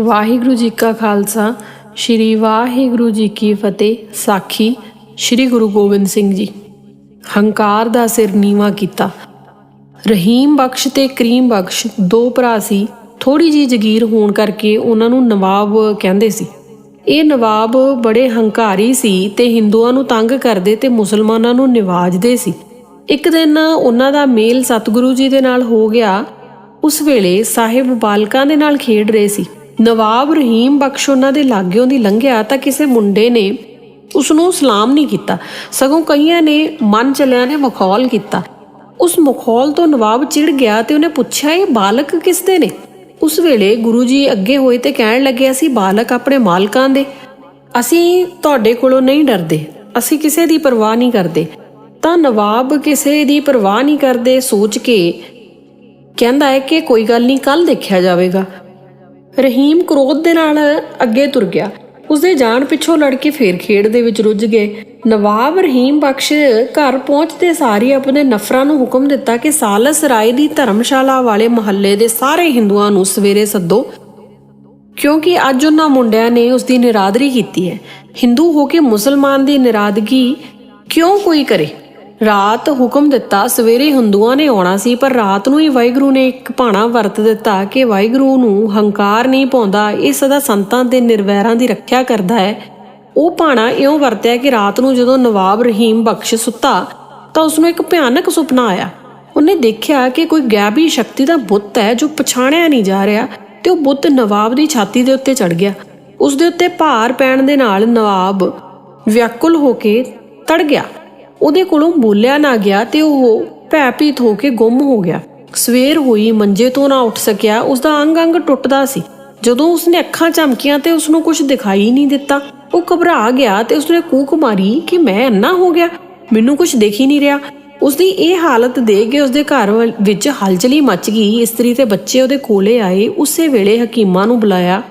ਵਾਹਿਗੁਰੂ ਜੀ ਕਾ ਖਾਲਸਾ, ਸ੍ਰੀ ਵਾਹਿਗੁਰੂ ਜੀ ਕੀ ਫਤਿਹ, ਸਾਖੀ ਸ੍ਰੀ ਗੁਰੂ ਗੋਬਿੰਦ ਸਿੰਘ ਜੀ। ਹੰਕਾਰ ਦਾ ਸਿਰ ਨੀਵਾ ਕੀਤਾ। ਰਹੀਮ ਬਖਸ਼ ਤੇ ਕਰੀਮ ਬਖਸ਼ ਦੋ ਭਰਾ ਸੀ। ਥੋੜੀ ਜੀ ਜ਼ਗੀਰ ਹੋਣ ਕਰਕੇ ਉਹਨਾਂ ਨੂੰ ਨਵਾਬ ਕਹਿੰਦੇ ਸੀ। ਇਹ ਨਵਾਬ ਬੜੇ ਹੰਕਾਰੀ ਸੀ ਤੇ ਹਿੰਦੂਆਂ ਨੂੰ ਤੰਗ ਕਰਦੇ ਤੇ ਮੁਸਲਮਾਨਾਂ ਨੂੰ ਨਿਵਾਜਦੇ ਸੀ। ਇੱਕ ਦਿਨ ਉਹਨਾਂ ਦਾ ਮੇਲ ਸਤਿਗੁਰੂ ਜੀ ਦੇ ਨਾਲ ਹੋ ਗਿਆ। ਉਸ ਵੇਲੇ ਸਾਹਿਬ ਬਾਲਕਾਂ ਦੇ ਨਾਲ ਖੇਡ ਰਹੇ ਸੀ। ਨਵਾਬ ਰਹੀਮ ਬਖਸ਼ ਉਹਨਾਂ ਦੇ ਲਾਗਿਓਂ ਦੀ ਲੰਘਿਆ ਤਾਂ ਕਿਸੇ ਮੁੰਡੇ ਨੇ ਉਸ ਨੂੰ ਸਲਾਮ ਨਹੀਂ ਕੀਤਾ। ਸਗੋਂ ਕਈਆਂ ਨੇ ਮਨ ਚਲਿਆਂ ਨੇ ਮਖੌਲ ਕੀਤਾ। ਉਸ ਮਖੌਲ ਤੋਂ ਨਵਾਬ ਚਿੜ ਗਿਆ ਤੇ ਉਹਨੇ ਪੁੱਛਿਆ, ਇਹ ਬਾਲਕ ਕਿਸ ਦੇ ਨੇ? ਉਸ ਵੇਲੇ ਗੁਰੂ ਜੀ ਅੱਗੇ ਹੋਏ ਤੇ ਕਹਿਣ ਲੱਗੇ ਅਸੀਂ ਬਾਲਕ ਆਪਣੇ ਮਾਲਕਾਂ ਦੇ। ਅਸੀਂ ਤੁਹਾਡੇ ਕੋਲੋਂ ਨਹੀਂ ਡਰਦੇ। ਅਸੀਂ ਕਿਸੇ ਦੀ ਪਰਵਾਹ ਨਹੀਂ ਕਰਦੇ। ਤਾਂ ਨਵਾਬ ਕਿਸੇ ਦੀ ਪਰਵਾਹ ਨਹੀਂ ਕਰਦੇ ਸੋਚ ਕੇ ਕਹਿੰਦਾ ਹੈ ਕਿ ਕੋਈ ਗੱਲ ਨਹੀਂ ਕੱਲ ਦੇਖਿਆ ਜਾਵੇਗਾ। ਰਹੀਮ ਕ੍ਰੋਧ ਦੇ ਨਾਲ ਅੱਗੇ ਤੁਰ ਗਿਆ। ਉਸਦੇ ਜਾਣ ਪਿੱਛੋਂ ਲੜਕੇ ਫੇਰ ਖੇਡ ਦੇ ਵਿੱਚ ਰੁੱਝ ਗਏ। ਨਵਾਬ ਰਹੀਮ ਬਖਸ਼ ਘਰ ਪਹੁੰਚਦੇ ਸਾਰੀ ਆਪਣੇ ਨਫਰਾਂ ਨੂੰ ਹੁਕਮ ਦਿੱਤਾ ਕਿ ਸਾਲਸ ਰਾਏ ਦੀ ਧਰਮਸ਼ਾਲਾ ਵਾਲੇ ਮਹੱਲੇ ਦੇ ਸਾਰੇ ਹਿੰਦੂਆਂ ਨੂੰ ਸਵੇਰੇ ਸੱਦੋ, ਕਿਉਂਕਿ ਅੱਜ ਉਹਨਾਂ ਮੁੰਡਿਆਂ ਨੇ ਉਸ ਦੀ ਨਿਰਾਦਰੀ ਕੀਤੀ ਹੈ। ਹਿੰਦੂ ਹੋ ਕੇ ਮੁਸਲਮਾਨ ਦੀ ਨਿਰਾਦਗੀ ਕਿਉਂ ਕੋਈ ਕਰੇ? ਰਾਤ ਹੁਕਮ ਦਿੱਤਾ, ਸਵੇਰੇ ਹਿੰਦੂਆਂ ਨੇ ਆਉਣਾ ਸੀ, ਪਰ ਰਾਤ ਨੂੰ ਹੀ ਵਾਹਿਗੁਰੂ ਨੇ ਇੱਕ ਭਾਣਾ ਵਰਤ ਦਿੱਤਾ ਕਿ ਵਾਹਿਗੁਰੂ ਨੂੰ ਹੰਕਾਰ ਨਹੀਂ ਪਾਉਂਦਾ, ਇਹ ਸਦਾ ਸੰਤਾਂ ਦੇ ਨਿਰਵੈਰਾਂ ਦੀ ਰੱਖਿਆ ਕਰਦਾ ਹੈ। ਉਹ ਭਾਣਾ ਇਉਂ ਵਰਤਿਆ ਕਿ ਰਾਤ ਨੂੰ ਜਦੋਂ ਨਵਾਬ ਰਹੀਮ ਬਖਸ਼ ਸੁੱਤਾ, ਤਾਂ ਉਸ ਨੂੰ ਇੱਕ ਭਿਆਨਕ ਸੁਪਨਾ ਆਇਆ। ਉਹਨੇ ਦੇਖਿਆ ਕਿ ਕੋਈ ਗੈਬੀ ਸ਼ਕਤੀ ਦਾ ਬੁੱਤ ਹੈ ਜੋ ਪਛਾਣਿਆ ਨਹੀਂ ਜਾ ਰਿਹਾ ਤੇ ਉਹ ਬੁੱਤ ਨਵਾਬ ਦੀ ਛਾਤੀ ਦੇ ਉੱਤੇ ਚੜ ਗਿਆ। ਉਸ ਦੇ ਉੱਤੇ ਭਾਰ ਪੈਣ ਦੇ ਨਾਲ ਨਵਾਬ ਵਿਆਕੁਲ ਹੋ ਕੇ ਤੜ ਗਿਆ। ਉਹਦੇ ਕੋਲੋਂ ਬੋਲਿਆ ਨਾ ਗਿਆ ਤੇ ਉਹ ਭੈਭੀਤ ਹੋ ਕੇ ਗੁੰਮ ਹੋ ਗਿਆ। ਸਵੇਰ ਹੋਈ, ਮੰਜੇ ਤੋਂ ਨਾ ਉੱਠ ਸਕਿਆ ਉਸ ਦਾ ਅੰਗ ਅੰਗ ਟੁੱਟਦਾ ਸੀ। ਜਦੋਂ ਉਸਨੇ ਅੱਖਾਂ ਝਮਕੀਆਂ ਤੇ ਉਸ ਨੂੰ ਕੁਝ ਦਿਖਾਈ ਨਹੀਂ ਦਿੱਤਾ, ਉਹ ਘਬਰਾ ਗਿਆ ਤੇ ਉਸਨੇ ਕੂਕ ਮਾਰੀ ਕਿ ਮੈਂ ਅੰਨਾ ਹੋ ਗਿਆ। ਮੈਨੂੰ ਕੁਝ ਦਿਖ ਹੀ ਨਹੀਂ ਰਿਹਾ। ਉਸਦੀ ਇਹ ਹਾਲਤ ਦੇਖ ਕੇ ਉਸਦੇ ਘਰ ਵਿੱਚ ਹਲਚਲੀ ਮਚ ਗਈ। ਇਸਤਰੀ ਤੇ ਬੱਚੇ ਉਹਦੇ ਕੋਲੇ ਆਏ। ਉਸੇ ਵੇਲੇ ਹਕੀਮਾਂ ਨੂੰ ਬੁਲਾਇਆ।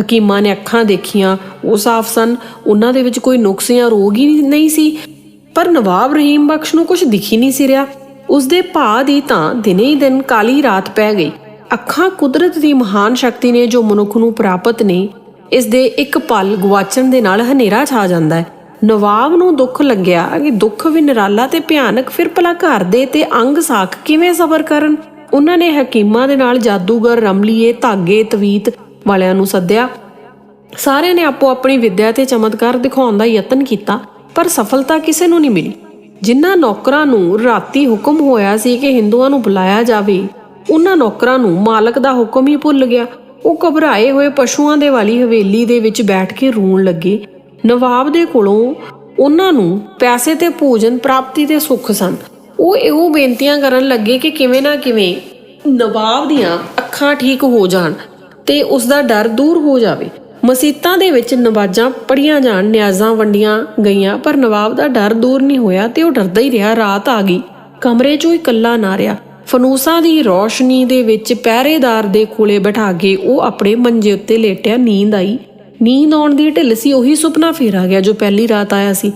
ਹਕੀਮਾਂ ਨੇ ਅੱਖਾਂ ਦੇਖੀਆਂ। ਉਹ ਸਾਫ਼ ਸਨ। ਉਹਨਾਂ ਦੇ ਵਿੱਚ ਕੋਈ ਨੁਕਸ ਜਾਂ ਰੋਗ ਹੀ ਨਹੀਂ ਸੀ। ਪਰ ਨਵਾਬ ਰਹੀਮ ਬਖਸ਼ ਨੂੰ ਕੁਝ ਦਿਖੀ ਨਹੀਂ ਸੀ ਰਿਹਾ। ਉਸਦੇ ਭਾ ਦੀ ਤਾਂ ਦਿਨੇ ਹੀ ਦਿਨ ਕਾਲੀ ਰਾਤ ਪੈ ਗਈ। ਅੱਖਾਂ ਕੁਦਰਤ ਦੀ ਮਹਾਨ ਸ਼ਕਤੀ ਨੇ ਜੋ ਮਨੁੱਖ ਨੂੰ ਪ੍ਰਾਪਤ ਨੇ ਇਸ ਦੇ ਇੱਕ ਪਲ ਗਵਾਚਣ ਦੇ ਨਾਲ ਹਨੇਰਾ ਛਾ ਜਾਂਦਾ ਹੈ। ਨਵਾਬ ਨੂੰ ਦੁੱਖ ਲੱਗਿਆ ਕਿ ਦੁੱਖ ਵੀ ਨਿਰਾਲਾ ਤੇ ਭਿਆਨਕ ਫਿਰ ਭਲਾ ਘਰ ਦੇ ਤੇ ਅੰਗ ਸਾਖ ਕਿਵੇਂ ਸਬਰ ਕਰਨ। ਉਹਨਾਂ ਨੇ ਹਕੀਮਾਂ ਦੇ ਨਾਲ ਜਾਦੂਗਰ ਰਮਲੀਏ, ਧਾਗੇ, ਤਵੀਤ ਵਾਲਿਆਂ ਨੂੰ ਸੱਦਿਆ। ਸਾਰਿਆਂ ਨੇ ਆਪੋ ਆਪਣੀ ਵਿੱਦਿਆ ਤੇ ਚਮਤਕਾਰ ਦਿਖਾਉਣ ਦਾ ਯਤਨ ਕੀਤਾ। ਪਰ ਸਫਲਤਾ ਕਿਸੇ ਨੂੰ ਨਹੀਂ ਮਿਲੀ। ਜਿਨ੍ਹਾਂ ਨੌਕਰਾਂ ਨੂੰ ਰਾਤੀ ਹੁਕਮ ਹੋਇਆ ਸੀ ਕਿ ਹਿੰਦੂਆਂ ਨੂੰ ਬੁਲਾਇਆ ਜਾਵੇ ਉਹਨਾਂ ਨੌਕਰਾਂ ਨੂੰ ਮਾਲਕ ਦਾ ਹੁਕਮ ਹੀ ਭੁੱਲ ਗਿਆ। ਉਹ ਘਬਰਾਏ ਹੋਏ ਪਸ਼ੂਆਂ ਦੇ ਵਾਲੀ ਹਵੇਲੀ ਦੇ ਵਿੱਚ ਬੈਠ ਕੇ ਰੋਣ ਲੱਗੇ। ਨਵਾਬ ਦੇ ਕੋਲੋਂ ਉਹਨਾਂ ਨੂੰ ਪੈਸੇ ਤੇ ਭੋਜਨ ਪ੍ਰਾਪਤੀ ਦੇ ਸੁੱਖ ਸਨ। ਉਹ ਇਹੋ ਬੇਨਤੀਆਂ ਕਰਨ ਲੱਗੇ ਕਿ ਕਿਵੇਂ ਨਾ ਕਿਵੇਂ ਨਵਾਬ ਦੀਆਂ ਅੱਖਾਂ ਠੀਕ ਹੋ ਜਾਣ ਤੇ ਉਸ ਦਾ ਡਰ ਦੂਰ ਹੋ ਜਾਵੇ। ਮਸੀਤਾਂ ਦੇ ਵਿੱਚ ਨਵਾਜ਼ਾਂ ਪੜੀਆਂ ਜਾਣ, ਨਿਆਜ਼ਾਂ ਵੰਡੀਆਂ ਗਈਆਂ, ਪਰ ਨਵਾਬ ਦਾ ਡਰ ਦੂਰ ਨਹੀਂ ਹੋਇਆ ਤੇ ਉਹ ਡਰਦਾ ਹੀ ਰਿਹਾ, ਰਾਤ ਆ ਗਈ। ਕਮਰੇ 'ਚੋਂ ਇਕੱਲਾ ਨਾ ਰਿਹਾ। ਫਨੂਸਾਂ ਦੀ ਰੋਸ਼ਨੀ ਦੇ ਵਿੱਚ ਪਹਿਰੇਦਾਰ ਦੇ ਕੋਲੇ ਬਿਠਾ ਕੇ ਉਹ ਆਪਣੇ ਮੰਜੇ ਉੱਤੇ ਲੇਟਿਆ, ਨੀਂਦ ਆਈ। ਨੀਂਦ ਆਉਣ ਦੀ ਢਿੱਲ ਸੀ, ਉਹੀ ਸੁਪਨਾ ਫੇਰ ਆ ਗਿਆ ਜੋ ਪਹਿਲੀ ਰਾਤ ਆਇਆ ਸੀ।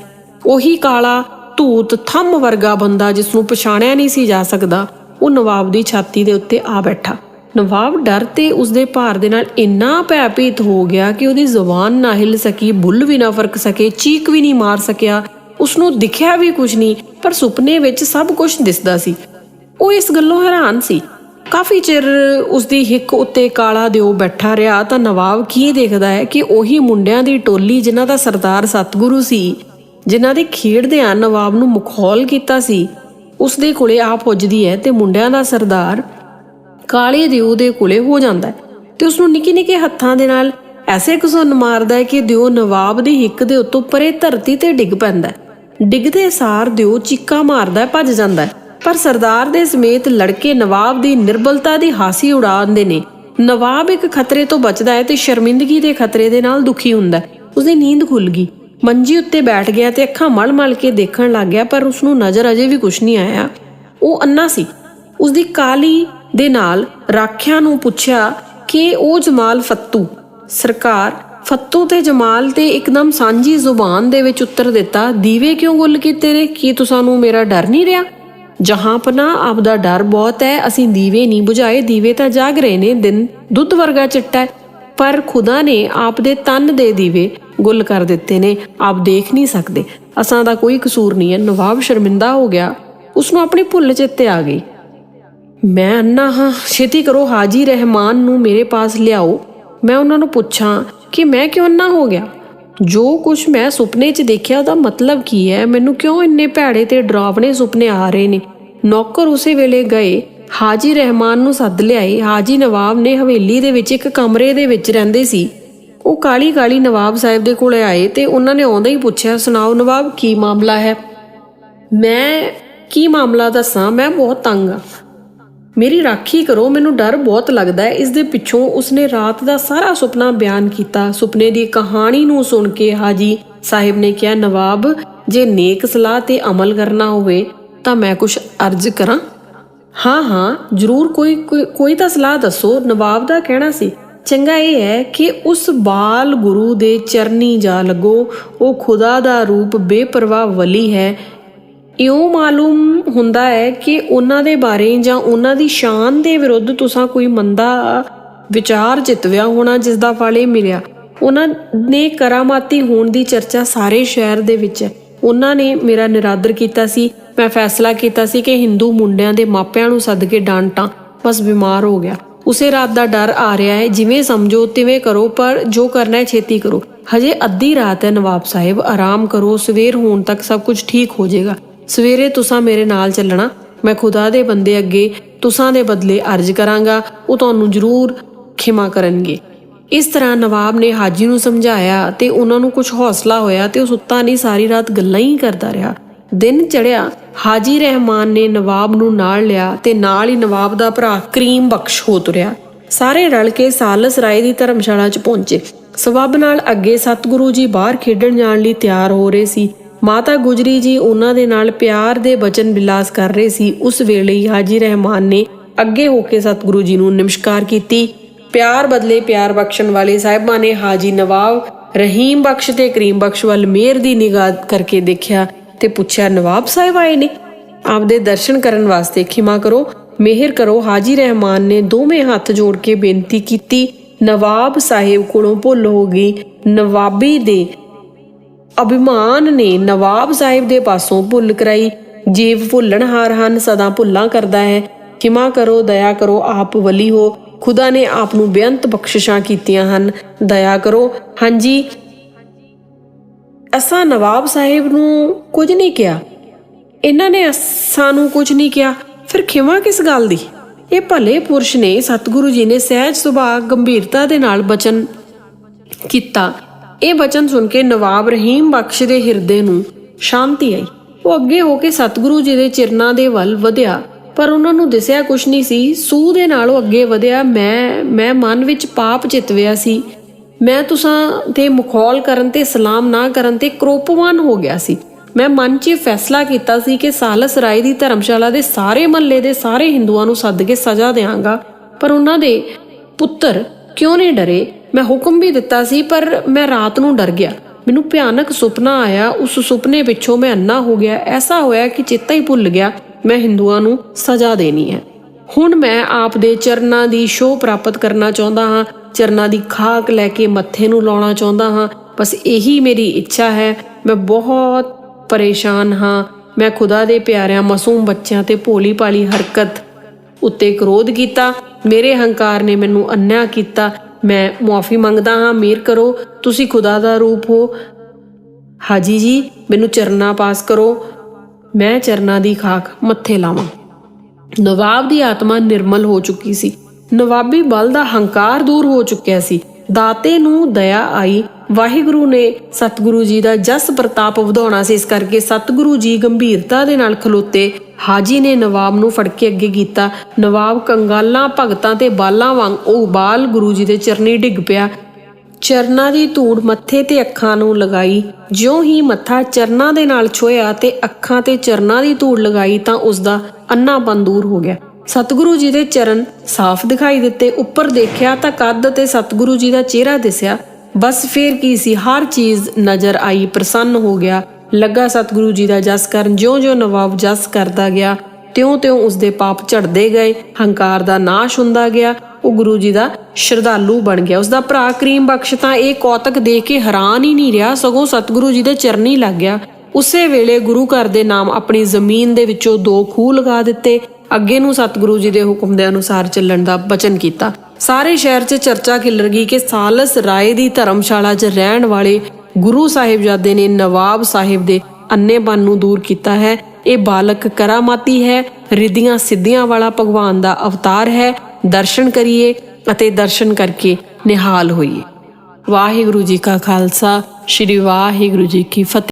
ਉਹੀ ਕਾਲਾ ਧੂਤ ਥੰਮ ਵਰਗਾ ਬੰਦਾ ਜਿਸ ਨੂੰ ਪਛਾਣਿਆ ਨਹੀਂ ਸੀ ਜਾ ਸਕਦਾ। ਉਹ ਨਵਾਬ ਦੀ ਛਾਤੀ ਦੇ ਉੱਤੇ ਆ ਬੈਠਾ। ਨਵਾਬ ਡਰ ਤੇ ਉਸਦੇ ਭਾਰ ਦੇ ਨਾਲ ਇੰਨਾ ਭੈਭੀਤ ਹੋ ਗਿਆ ਕਿ ਉਹਦੀ ਜ਼ੁਬਾਨ ਨਾ ਹਿੱਲ ਸਕੀ, ਬੁੱਲ ਵੀ ਨਾ ਫ਼ਰਕ ਸਕੇ, ਚੀਕ ਵੀ ਨਹੀਂ ਮਾਰ ਸਕਿਆ। ਉਸ ਨੂੰ ਦਿਖਿਆ ਵੀ ਕੁਝ ਨਹੀਂ, ਪਰ ਸੁਪਨੇ ਵਿੱਚ ਸਭ ਕੁਝ ਦਿਸਦਾ ਸੀ। ਉਹ ਇਸ ਗੱਲੋਂ ਹੈਰਾਨ ਸੀ। ਕਾਫੀ ਚਿਰ ਉਸਦੀ ਹਿੱਕ ਉੱਤੇ ਕਾਲਾ ਦਿਓ ਬੈਠਾ ਰਿਹਾ, ਤਾਂ ਨਵਾਬ ਕੀ ਦੇਖਦਾ ਹੈ ਕਿ ਉਹੀ ਮੁੰਡਿਆਂ ਦੀ ਟੋਲੀ ਜਿਨ੍ਹਾਂ ਦਾ ਸਰਦਾਰ ਸਤਗੁਰੂ ਸੀ, ਜਿਨ੍ਹਾਂ ਦੇ ਖੇਡਦਿਆਂ ਨਵਾਬ ਨੂੰ ਮੁਖੌਲ ਕੀਤਾ ਸੀ। ਉਸਦੇ ਕੋਲੇ ਆ ਪੁੱਜਦੀ ਹੈ ਤੇ ਮੁੰਡਿਆਂ ਦਾ ਸਰਦਾਰ ਕਾਲੇ ਦਿਓ ਦੇ ਕੋਲੇ ਹੋ ਜਾਂਦਾ ਹੈ ਤੇ ਉਸ ਨੂੰ ਨਿੱਕੀ ਨਿੱਕੇ ਹੱਥਾਂ ਦੇ ਨਾਲ ਐਸੇ ਘਸੁੰਨ ਮਾਰਦਾ ਹੈ ਕਿ ਦਿਓ ਨਵਾਬ ਦੀ ਹਿੱਕ ਦੇ ਉੱਤੋਂ ਪਰੇ ਧਰਤੀ ਤੇ ਡਿੱਗ ਪੈਂਦਾ ਡਿੱਗਦੇ ਸਾਰ ਦਿਓ ਚੀਕਾ ਮਾਰਦਾ ਭੱਜ ਜਾਂਦਾ ਪਰ ਸਰਦਾਰ ਦੇ ਸਮੇਤ ਲੜਕੇ ਨਵਾਬ ਦੀ ਨਿਰਬਲਤਾ ਦੀ ਹਾਸੀ ਉਡਾਉਂਦੇ ਨੇ। ਨਵਾਬ ਇੱਕ ਖਤਰੇ ਤੋਂ ਬਚਦਾ ਹੈ ਤੇ ਸ਼ਰਮਿੰਦਗੀ ਦੇ ਖਤਰੇ ਦੇ ਨਾਲ ਦੁਖੀ ਹੁੰਦਾ ਉਸਦੀ ਨੀਂਦ ਖੁੱਲ ਗਈ। ਮੰਜੀ ਉੱਤੇ ਬੈਠ ਗਿਆ ਤੇ ਅੱਖਾਂ ਮਲ-ਮਲ ਕੇ ਦੇਖਣ ਲੱਗ ਗਿਆ, ਪਰ ਉਸ ਨੂੰ ਨਜ਼ਰ ਅਜੇ ਵੀ ਕੁਝ ਨਹੀਂ ਆਇਆ। ਉਹ ਅੰਨਾ ਸੀ। ਉਸਦੀ ਕਾਲੀ ਦੇ ਨਾਲ ਰਾਖਿਆ ਨੂੰ ਪੁੱਛਿਆ ਕਿ ਉਹ ਜਮਾਲ ਫੱਤੂ। ਸਰਕਾਰ ਫੱਤੂ ਤੇ ਜਮਾਲ ਤੇ ਇੱਕਦਮ ਸਾਂਝੀ ਜ਼ੁਬਾਨ ਦੇ ਵਿੱਚ ਉੱਤਰ ਦਿੱਤਾ, ਦੀਵੇ ਕਿਉਂ ਗੁੱਲ ਕੀਤੇ ਨੇ? ਕੀ ਤੁਸਾਂ ਨੂੰ ਮੇਰਾ ਡਰ ਨਹੀਂ ਰਿਹਾ? ਜਹਾਂ ਪਨਾ ਆਪ ਦਾ ਡਰ ਬਹੁਤ ਹੈ, ਅਸੀਂ ਦੀਵੇ ਨਹੀਂ ਬੁਝਾਏ, ਦੀਵੇ ਤਾਂ ਜਾਗ ਰਹੇ ਨੇ, ਦਿਨ ਦੁੱਧ ਵਰਗਾ ਚਿੱਟਾ ਹੈ। ਪਰ ਖੁਦਾ ਨੇ ਆਪ ਦੇ ਤਨ ਦੇ ਦੀਵੇ ਗੁੱਲ ਕਰ ਦਿੱਤੇ ਨੇ, ਆਪ ਦੇਖ ਨਹੀਂ ਸਕਦੇ। ਅਸਾਂ ਦਾ ਕੋਈ ਕਸੂਰ ਨਹੀਂ ਹੈ, ਨਵਾਬ ਸ਼ਰਮਿੰਦਾ ਹੋ ਗਿਆ। ਉਸ ਨੂੰ ਆਪਣੀ ਭੁੱਲ ਚੇਤੇ ਆ ਗਈ। ਮੈਂ ਅੰਨਾ ਹਾਂ, ਛੇਤੀ ਕਰੋ ਹਾਜੀ ਰਹਿਮਾਨ ਨੂੰ ਮੇਰੇ ਪਾਸ ਲਿਆਓ। ਮੈਂ ਉਹਨਾਂ ਨੂੰ ਪੁੱਛਾਂ ਕਿ ਮੈਂ ਕਿਉਂ ਅੰਨਾ ਹੋ ਗਿਆ? ਜੋ ਕੁਝ ਮੈਂ ਸੁਪਨੇ 'ਚ ਦੇਖਿਆ ਉਹਦਾ ਮਤਲਬ ਕੀ ਹੈ, ਮੈਨੂੰ ਕਿਉਂ ਇੰਨੇ ਭੈੜੇ ਤੇ ਡਰਾਵਣੇ ਸੁਪਨੇ ਆ ਰਹੇ ਨੇ? ਨੌਕਰ ਉਸੇ ਵੇਲੇ ਗਏ, ਹਾਜੀ ਰਹਿਮਾਨ ਨੂੰ ਸੱਦ ਲਿਆਏ। ਹਾਜੀ ਨਵਾਬ ਨੇ ਹਵੇਲੀ ਦੇ ਵਿੱਚ ਇੱਕ ਕਮਰੇ ਦੇ ਵਿੱਚ ਰਹਿੰਦੇ ਸੀ। ਉਹ ਕਾਲੀ ਕਾਲੀ ਨਵਾਬ ਸਾਹਿਬ ਦੇ ਕੋਲੇ ਆਏ ਤੇ ਉਹਨਾਂ ਨੇ ਆਉਂਦਾ ਹੀ ਪੁੱਛਿਆ, ਸੁਣਾਓ ਨਵਾਬ, ਕੀ ਮਾਮਲਾ ਹੈ? ਮੈਂ, ਕੀ ਮਾਮਲਾ ਦੱਸਾਂ? ਮੈਂ ਬਹੁਤ ਤੰਗ ਆ। ਮੇਰੀ ਰਾਖੀ ਕਰੋ, ਮੈਨੂੰ ਡਰ ਬਹੁਤ ਲੱਗਦਾ ਹੈ। ਇਸ ਦੇ ਪਿੱਛੋਂ ਉਸਨੇ ਰਾਤ ਦਾ ਸਾਰਾ ਸੁਪਨਾ ਬਿਆਨ ਕੀਤਾ। ਸੁਪਨੇ ਦੀ ਕਹਾਣੀ ਨੂੰ ਸੁਣ ਕੇ ਹਾਜੀ ਸਾਹਿਬ ਨੇ ਕਿਹਾ, ਨਵਾਬ, ਜੇ ਨੇਕ ਸਲਾਹ ਤੇ ਅਮਲ ਕਰਨਾ ਹੋਵੇ, ਤਾਂ ਮੈਂ ਕੁਝ ਅਰਜ਼ ਕਰਾਂ? ਹਾਂ ਹਾਂ, ਜ਼ਰੂਰ ਕੋਈ, ਕੋਈ- ਤਾਂ ਸਲਾਹ ਦੱਸੋ। ਨਵਾਬ ਦਾ ਕਹਿਣਾ ਸੀ। ਚੰਗਾ ਇਹ ਹੈ ਕਿ ਉਸ ਬਾਲ ਗੁਰੂ ਦੇ ਚਰਨੀ ਜਾ ਲੱਗੋ। ਉਹ ਖੁਦਾ ਦਾ ਰੂਪ ਬੇਪਰਵਾਹ ਵਲੀ ਹੈ। ਇਉਂ ਮਾਲੂਮ ਹੁੰਦਾ ਹੈ ਕਿ ਉਹਨਾਂ ਦੇ ਬਾਰੇ ਜਾਂ ਉਹਨਾਂ ਦੀ ਸ਼ਾਨ ਦੇ ਵਿਰੁੱਧ ਤੁਸੀਂ ਕੋਈ ਮੰਦਾ ਵਿਚਾਰ ਜਿਤਵਿਆ ਹੋਣਾ ਜਿਸ ਦਾ ਫਲ ਇਹ ਮਿਲਿਆ। ਉਹਨਾਂ ਨੇ ਕਰਾਮਾਤੀ ਹੋਣ ਦੀ ਚਰਚਾ ਸਾਰੇ ਸ਼ਹਿਰ ਦੇ ਵਿੱਚ ਹੈ। ਉਹਨਾਂ ਨੇ ਮੇਰਾ ਨਿਰਾਦਰ ਕੀਤਾ ਸੀ, ਮੈਂ ਫੈਸਲਾ ਕੀਤਾ ਸੀ ਕਿ ਹਿੰਦੂ ਮੁੰਡਿਆਂ ਦੇ ਮਾਪਿਆਂ ਨੂੰ ਸੱਦ ਕੇ ਡਾਂਟਾਂ, ਬਸ ਬਿਮਾਰ ਹੋ ਗਿਆ। ਉਸੇ ਰਾਤ ਦਾ ਡਰ ਆ ਰਿਹਾ ਹੈ, ਜਿਵੇਂ ਸਮਝੋ ਤਿਵੇਂ ਕਰੋ, ਪਰ ਜੋ ਕਰਨਾ ਹੈ ਛੇਤੀ ਕਰੋ। ਹਜੇ ਅੱਧੀ ਰਾਤ ਹੈ ਨਵਾਬ ਸਾਹਿਬ, ਆਰਾਮ ਕਰੋ, ਸਵੇਰ ਹੋਣ ਤੱਕ ਸਭ ਕੁਝ ਠੀਕ ਹੋ ਜਾਏਗਾ। ਸਵੇਰੇ ਤੁਸੀਂ ਮੇਰੇ ਨਾਲ ਚੱਲਣਾ, ਮੈਂ ਖੁਦਾ ਦੇ ਬੰਦੇ ਅੱਗੇ, ਤੁਸਾਂ ਦੇ ਬਦਲੇ ਅਰਜ਼ ਕਰਾਂਗਾ, ਉਹ ਤੁਹਾਨੂੰ ਜ਼ਰੂਰ ਖਿਮਾ ਕਰਨਗੇ। ਇਸ ਤਰ੍ਹਾਂ ਨਵਾਬ ਨੇ ਹਾਜੀ ਨੂੰ ਸਮਝਾਇਆ ਤੇ ਉਹਨਾਂ ਨੂੰ ਕੁਝ ਹੌਸਲਾ ਹੋਇਆ ਤੇ ਉਹ ਸੁੱਤਾ ਨਹੀਂ, ਸਾਰੀ ਰਾਤ ਗੱਲਾਂ ਹੀ ਕਰਦਾ ਰਿਹਾ। ਦਿਨ ਚੜਿਆ ਹਾਜੀ ਰਹਿਮਾਨ ਨੇ ਨਵਾਬ ਨੂੰ ਨਾਲ ਲਿਆ ਤੇ ਨਾਲ ਹੀ ਨਵਾਬ ਦਾ ਭਰਾ ਕਰੀਮ ਬਖਸ਼ ਹੋ ਤੁਰਿਆ। ਸਾਰੇ ਰਲ ਕੇ ਸਾਲਸ ਰਾਏ ਦੀ ਧਰਮਸ਼ਾਲਾ 'ਚ ਪਹੁੰਚੇ। ਸਵੱਬ ਨਾਲ ਅੱਗੇ ਸਤਿਗੁਰੂ ਜੀ ਬਾਹਰ ਖੇਡਣ ਜਾਣ ਲਈ ਤਿਆਰ ਹੋ ਰਹੇ ਸੀ। ਮਾਤਾ ਗੁਜਰੀ ਜੀ ਉਹਨਾਂ ਦੇ ਨਾਲ ਪਿਆਰ ਦੇ ਬਚਨ ਬਿਲਾਸ ਕਰ ਰਹੇ ਸੀ। ਉਸ ਵੇਲੇ ਹੀ ਹਾਜੀ ਰਹਿਮਾਨ ਨੇ ਅੱਗੇ ਹੋ ਕੇ ਸਤਿਗੁਰੂ ਜੀ ਨੂੰ ਨਮਸਕਾਰ ਕੀਤੀ। ਪਿਆਰ ਬਦਲੇ ਪਿਆਰ ਬਖਸ਼ਣ ਵਾਲੇ ਸਾਹਿਬਾਂ ਨੇ ਹਾਜੀ ਨਵਾਬ ਰਹੀਮ ਬਖਸ਼ ਤੇ ਕਰੀਮ ਬਖਸ਼ ਵੱਲ ਮਿਹਰ ਦੀ ਨਿਗਾਹ ਕਰਕੇ ਦੇਖਿਆ ਤੇ ਪੁੱਛਿਆ, ਨਵਾਬ ਸਾਹਿਬ ਆਏ ਨੇ? ਆਪਦੇ ਦਰਸ਼ਨ ਕਰਨ ਵਾਸਤੇ ਖਿਮਾ ਕਰੋ, ਮਿਹਰ ਕਰੋ। ਹਾਜੀ ਰਹਿਮਾਨ ਨੇ ਦੋਵੇਂ ਹੱਥ ਜੋੜ ਕੇ ਬੇਨਤੀ ਕੀਤੀ। ਨਵਾਬ ਸਾਹਿਬ ਕੋਲੋਂ ਭੁੱਲ ਹੋ ਗਈ। ਨਵਾਬੀ ਦੇ ਅਭਿਮਾਨ ਨੇ ਨਵਾਬ ਸਾਹਿਬ ਦੇ ਪਾਸੋਂ ਭੁੱਲ ਕਰਾਈ। ਜੀਵ ਭੁੱਲਣਹਾਰ ਹਨ, ਸਦਾ ਭੁੱਲਾਂ ਕਰਦਾ ਹੈ। ਖਿਮਾ ਕਰੋ, ਦਇਆ ਕਰੋ, ਆਪ ਵਲੀ ਹੋ। ਖੁਦਾ ਨੇ ਆਪ ਨੂੰ ਬੇਅੰਤ ਬਖਸ਼ਿਸ਼ਾਂ ਕੀਤੀਆਂ ਹਨ। ਦਇਆ ਕਰੋ। ਹਾਂਜੀ। ਅਸਾਂ ਨਵਾਬ ਸਾਹਿਬ ਨੂੰ ਕੁਝ ਨਹੀਂ ਕਿਹਾ। ਇਹਨਾਂ ਨੇ ਸਾਨੂੰ ਨੂੰ ਕੁਝ ਨਹੀਂ ਕਿਹਾ। ਫਿਰ ਖਿਮਾ ਕਿਸ ਗੱਲ ਦੀ? ਇਹ ਭਲੇ ਪੁਰਸ਼ ਨੇ ਸਤਿਗੁਰੂ ਜੀ ਨੇ ਸਹਿਜ ਸੁਭਾਅ, ਗੰਭੀਰਤਾ ਦੇ ਨਾਲ ਬਚਨ ਕੀਤਾ। ਇਹ ਬਚਨ ਸੁਣ ਕੇ ਨਵਾਬ ਰਹੀਮ ਬਖਸ਼ ਦੇ ਹਿਰਦੇ ਨੂੰ ਸ਼ਾਂਤੀ ਆਈ। ਉਹ ਅੱਗੇ ਹੋ ਕੇ ਸਤਿਗੁਰੂ ਜੀ ਦੇ ਚਰਨਾਂ ਦੇ ਵੱਲ ਵਧਿਆ, ਪਰ ਉਹਨਾਂ ਨੂੰ ਦਿਸਿਆ ਕੁਛ ਨਹੀਂ ਸੀ। ਸੂਹ ਦੇ ਨਾਲ ਅੱਗੇ ਵਧਿਆ, ਮੈਂ ਮੈਂ ਮਨ ਵਿੱਚ ਪਾਪ ਚਿਤਵਿਆ ਸੀ। ਮੈਂ ਤੁਸਾਂ ਤੇ ਮਖੌਲ ਕਰਨ ਤੇ ਸਲਾਮ ਨਾ ਕਰਨ ਤੇ ਕਰੋਪਵਾਨ ਹੋ ਗਿਆ ਸੀ। ਮੈਂ ਮਨ 'ਚ ਇਹ ਫੈਸਲਾ ਕੀਤਾ ਸੀ ਕਿ ਸਾਲਸ ਰਾਏ ਦੀ ਧਰਮਸ਼ਾਲਾ ਦੇ ਸਾਰੇ ਮਹੱਲੇ ਦੇ ਸਾਰੇ ਹਿੰਦੂਆਂ ਨੂੰ ਸੱਦ ਕੇ ਸਜ਼ਾ ਦੇਵਾਂਗਾ ਪਰ ਉਹਨਾਂ ਦੇ ਪੁੱਤਰ ਕਿਉਂ ਨਹੀਂ ਡਰੇ? ਮੈਂ ਹੁਕਮ ਵੀ ਦਿੱਤਾ ਸੀ, ਪਰ ਮੈਂ ਰਾਤ ਨੂੰ ਡਰ ਗਿਆ। ਮੈਨੂੰ ਭਿਆਨਕ ਸੁਪਨਾ ਆਇਆ। ਉਸ ਸੁਪਨੇ ਪਿੱਛੋਂ ਮੈਂ ਅੰਨਾ ਹੋ ਗਿਆ। ਐਸਾ ਹੋਇਆ ਕਿ ਚੇਤਾ ਹੀ ਭੁੱਲ ਗਿਆ, ਮੈਂ ਹਿੰਦੂਆਂ ਨੂੰ ਸਜ਼ਾ ਦੇਣੀ ਹੈ। ਹੁਣ ਮੈਂ ਆਪ ਦੇ ਚਰਨਾਂ ਦੀ ਸ਼ੋਅ ਪ੍ਰਾਪਤ ਕਰਨਾ ਚਾਹੁੰਦਾ ਹਾਂ, ਚਰਨਾਂ ਦੀ ਖਾਕ ਲੈ ਕੇ ਮੱਥੇ ਨੂੰ ਲਾਉਣਾ ਚਾਹੁੰਦਾ ਹਾਂ। ਬਸ ਇਹੀ ਮੇਰੀ ਇੱਛਾ ਹੈ। ਮੈਂ ਬਹੁਤ ਪਰੇਸ਼ਾਨ ਹਾਂ। ਮੈਂ ਖੁਦਾ ਦੇ ਪਿਆਰਿਆਂ ਮਾਸੂਮ ਬੱਚਿਆਂ ਤੇ ਭੋਲੀ ਭਾਲੀ ਹਰਕਤ ਉੱਤੇ ਕ੍ਰੋਧ ਕੀਤਾ। ਮੇਰੇ ਹੰਕਾਰ ਨੇ ਮੈਨੂੰ ਅੰਨਿਆ ਕੀਤਾ। ਮੈਂ ਮੁਆਫੀ ਮੰਗਦਾ ਹਾਂ ਮੇਰ ਕਰੋ, ਤੁਸੀਂ ਖੁਦਾ ਦਾ ਰੂਪ ਹੋ। ਹਾਜੀ ਜੀ, ਮੈਨੂੰ ਚਰਨਾ ਪਾਸ ਕਰੋ। ਮੈਂ ਚਰਨਾ ਦੀ ਖਾਕ ਮੱਥੇ ਲਾਵਾਂ। ਨਵਾਬ ਦੀ ਆਤਮਾ ਨਿਰਮਲ ਹੋ ਚੁੱਕੀ ਸੀ। ਨਵਾਬੀ ਬਲ ਦਾ ਹੰਕਾਰ ਦੂਰ ਹੋ ਚੁੱਕਿਆ ਸੀ। ਦਾਤੇ ਨੂੰ ਦਇਆ ਆਈ। ਵਾਹਿਗੁਰੂ ਨੇ ਸਤਿਗੁਰੂ ਜੀ ਦਾ ਜਸ ਪ੍ਰਤਾਪ ਵਧਾਉਣਾ ਸੀ। ਇਸ ਕਰਕੇ ਸਤਿਗੁਰੂ ਜੀ ਗੰਭੀਰਤਾ ਦੇ ਨਾਲ ਖਲੋਤੇ। ਹਾਜੀ ਨੇ ਨਵਾਬ ਨੂੰ ਫੜ ਕੇ ਅੱਗੇ ਕੀਤਾ। ਨਵਾਬ ਕੰਗਾਲਾਂ, ਭਗਤਾਂ ਤੇ ਬਾਲਾਂ ਵਾਂਗ ਉਹ ਬਾਲ ਗੁਰੂ ਜੀ ਦੇ ਚਰਨੀ ਡਿੱਗ ਪਿਆ। ਚਰਨਾਂ ਦੀ ਧੂੜ ਮੱਥੇ ਤੇ ਅੱਖਾਂ ਨੂੰ ਲਗਾਈ। ਜਿਉਂ ਹੀ ਮੱਥਾ ਚਰਨਾਂ ਦੇ ਨਾਲ ਛੋਇਆ ਤੇ ਅੱਖਾਂ ਤੇ ਚਰਨਾਂ ਦੀ ਧੂੜ ਲਗਾਈ ਤਾਂ ਉਸ ਦਾ ਅੰਨਾਪਨ ਦੂਰ ਹੋ ਗਿਆ। ਸਤਿਗੁਰੂ ਜੀ ਦੇ ਚਰਨ ਸਾਫ਼ ਦਿਖਾਈ ਦਿੱਤੇ, ਉੱਪਰ ਦੇਖਿਆ ਤਾਂ ਕੱਦ ਤੇ ਸਤਿਗੁਰੂ ਜੀ ਦਾ ਚਿਹਰਾ ਦਿਸਿਆ। ਬਸ ਫੇਰ ਕੀ ਸੀ, ਹਰ ਚੀਜ਼ ਨਜ਼ਰ ਆਈ, ਪ੍ਰਸੰਨ ਹੋ ਗਿਆ। ਲੱਗਾ ਸਤਿਗੁਰੂ ਜੀ ਦਾ ਜਸ ਕਰਨ, ਜਿਉਂ-ਜਿਉਂ ਨਵਾਬ ਜਸ ਕਰਦਾ ਗਿਆ, ਤਿਉਂ-ਤਿਉਂ ਉਸ ਦੇ ਪਾਪ ਝੜਦੇ ਗਏ, ਹੰਕਾਰ ਦਾ ਨਾਸ਼ ਹੁੰਦਾ ਗਿਆ, ਉਹ ਗੁਰੂ ਜੀ ਦਾ ਸ਼ਰਧਾਲੂ ਬਣ ਗਿਆ। ਉਸ ਦਾ ਭਰਾ ਕਰੀਮ ਬਖਸ਼ ਤਾਂ ਇਹ ਕੌਤਕ ਦੇਖ ਕੇ ਹੈਰਾਨ ਹੀ ਨਹੀਂ ਰਿਹਾ, ਸਗੋਂ ਸਤਿਗੁਰੂ ਜੀ ਦੇ ਚਰਨੀ ਲੱਗ ਗਿਆ। ਉਸੇ ਵੇਲੇ ਗੁਰੂ ਘਰ ਦੇ ਨਾਮ ਆਪਣੀ ਜ਼ਮੀਨ ਦੇ ਵਿੱਚੋਂ ਦੋ ਖੂਹ ਲਗਾ ਦਿੱਤੇ। ਅੱਗੇ ਨੂੰ ਸਤਿਗੁਰੂ ਜੀ ਦੇ ਹੁਕਮ ਦੇ ਅਨੁਸਾਰ ਚੱਲਣ ਦਾ ਬਚਨ ਕੀਤਾ। ਸਾਰੇ ਸ਼ਹਿਰ 'ਚ ਚਰਚਾ ਖਿਲਰ ਗਈ ਕਿ ਸਾਲਸ ਰਾਏ ਦੀ ਧਰਮਸ਼ਾਲਾ 'ਚ ਰਹਿਣ ਵਾਲੇ ਗੁਰੂ ਸਾਹਿਬਜ਼ਾਦੇ ਨੇ ਨਵਾਬ ਸਾਹਿਬ ਦੇ ਅੰਨੇਪਨ ਨੂੰ ਦੂਰ ਕੀਤਾ ਹੈ। ਇਹ ਬਾਲਕ ਕਰਾਮਾਤੀ ਹੈ। ਰਿੱਧੀਆਂ ਸਿੱਧੀਆਂ ਵਾਲਾ ਭਗਵਾਨ ਦਾ ਅਵਤਾਰ ਹੈ। ਦਰਸ਼ਨ ਕਰੀਏ ਅਤੇ ਦਰਸ਼ਨ ਕਰਕੇ ਨਿਹਾਲ ਹੋਈਏ। ਵਾਹਿਗੁਰੂ ਜੀ ਕਾ ਖਾਲਸਾ, ਸ੍ਰੀ ਵਾਹਿਗੁਰੂ ਜੀ ਕੀ ਫਤਿਹ।